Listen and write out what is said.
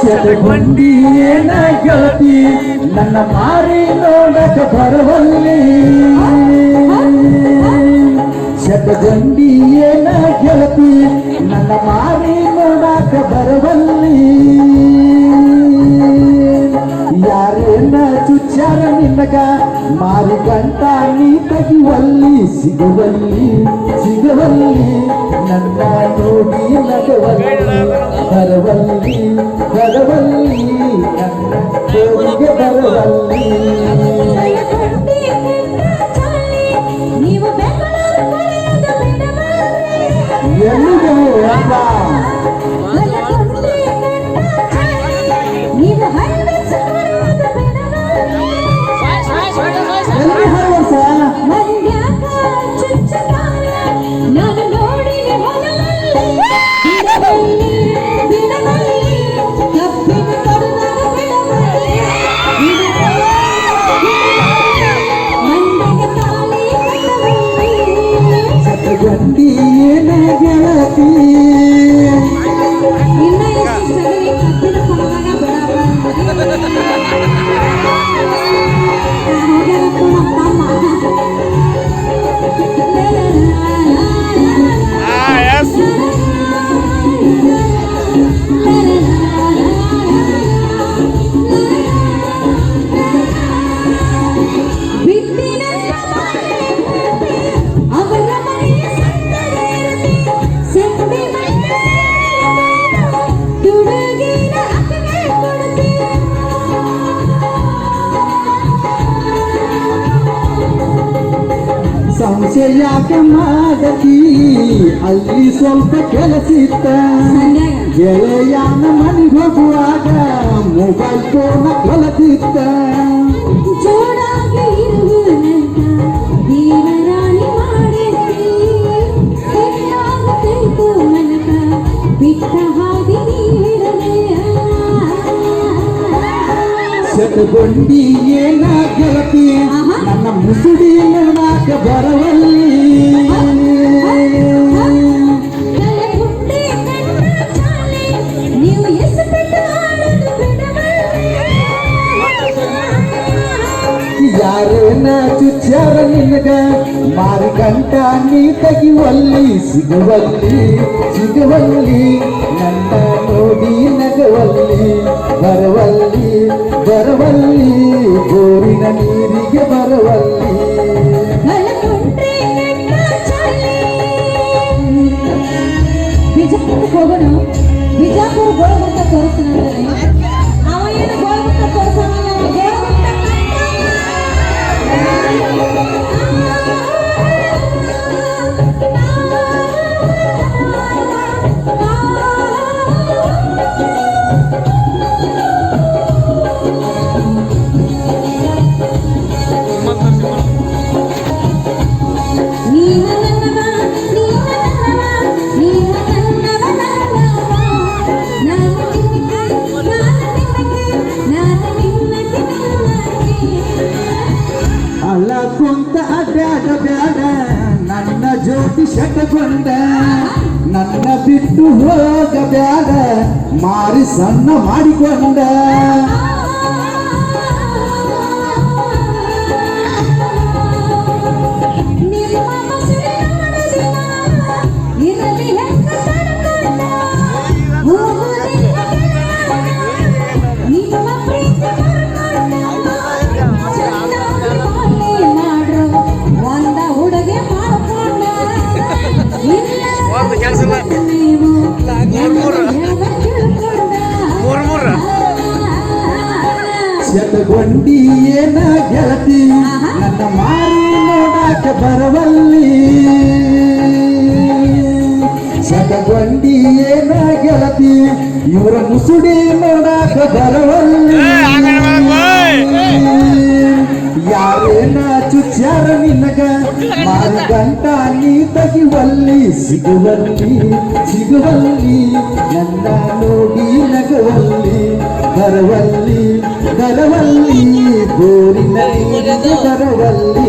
ಸೆಟಗೊಂಡಿ ಏನ ಗೆಳತಿ ನನ್ನ ಮಾರಿ ನೋಡಕ ಬರವಲ್ಲಿ. ಶತಗಂಡಿ ಏನ ಗೆಳತಿ ನನ್ನ ಮಾರಿ ನೋಡಕ ಬರವಲ್ಲಿ. ಚುಚ್ಚಾರ ನಿನ್ನಗ ಮಾರಿ ಗಂಟ ನೀ ತೆಗಿವಲ್ಲಿ ಸಿಗುವಲ್ಲಿ ಸಿಗುವಲ್ಲಿ ನನ್ನ ನೋಡಿ ನಗವಲ್ಲಿ ಬರವಲ್ಲಿ ಬರವಲ್ಲಿ ನನ್ನ ಬರವಲ್ಲಿ. ಎಲ್ಲಿಗೆ ಅಪ್ಪ ಗೆಳತಿ ಇನ್ನ ಸಂಶಯ ಯಾಕೆ ಮಾಡತಿ ಅಲ್ಲಿ ಸ್ವಲ್ಪ ಕೆಲಸಿತ್ತ ಗೆಳೆಯನ ಮನೆಗೆ ಹೋಗುವಾಗ ಮೊಬೈಲ್ ಫೋನ್ ಕಲದಿತ್ತ ಜೋಡಾಗಿ ಇರುವುದಂತ ದೇವರಾಣಿ ಮಾಡಿದ್ರಿ ಹೆಣ್ಣಾಗುತ್ತೈತು ಮನಕ ಬಿಟ್ಟ ಹಾದಿ ನೀಡಲೆಯ ಶತಗೊಂಡಿ ಏನ ಗೆಳತಿ ಆಹಾ. ನನ್ನ ಮುಸುಡಿ ನಾಕ ಬರವಲ್ಲಿ. ಯಾರೇನ ಚುಚ್ಚಾರ ನಿನಗ? ಮಾರಿ ಗಂಟ ನೀ ತೆಗಿವಲ್ಲಿ ಸಿಗುವಲ್ಲಿ ಸಿಗುವಲ್ಲಿ. ನನ್ನ ನೋಡಿ ನಗವಲ್ಲಿ, ಬರವಲ್ಲಿ ಬರವಲ್ಲಿ. ಗೋರಿನ ನೀರಿಗೆ ಬರವಲ್ಲಿ ಅಲ್ಲ ಕುಂತ ಅಡ್ಡಾಡ ಬ್ಯಾಡ. ನನ್ನ ಜ್ಯೋತಿ ಶಟಗೊಂಡ ನನ್ನ ಬಿಟ್ಟು ಹೋಗ ಬ್ಯಾಡ. ಮಾರಿ ಸಣ್ಣ ಮಾಡಿಕೊಂಡ. ಏನ ಗೆಳತಿ ನನ್ನ ಮಾರಿ ನೋಡಾಕ ಬರವಲ್ಲಿ. ಶತಗೊಂಡಿ ಏನ ಗೆಳತಿ ಇವರ ಮುಸುಡಿ ನೋಡಾಕ ಬರವಲ್ಲಿ. ಯಾರೇನ ಚುಚ್ಚಾರ ನಿನಗ? ಮಾರು ಗಂಟ ನೀ ತಗಿವಲ್ಲಿ ಸಿಗುವಲ್ಲಿ ಸಿಗುವಲ್ಲಿ, ನನ್ನ ನೋಡಿ ನಗುವಲ್ಲಿ, ಬರವಲ್ಲಿ ಬರವಲ್ಲಿ ಗೋರಿನ ನೀರಿಗೆ ಬರವಲ್ಲಿ.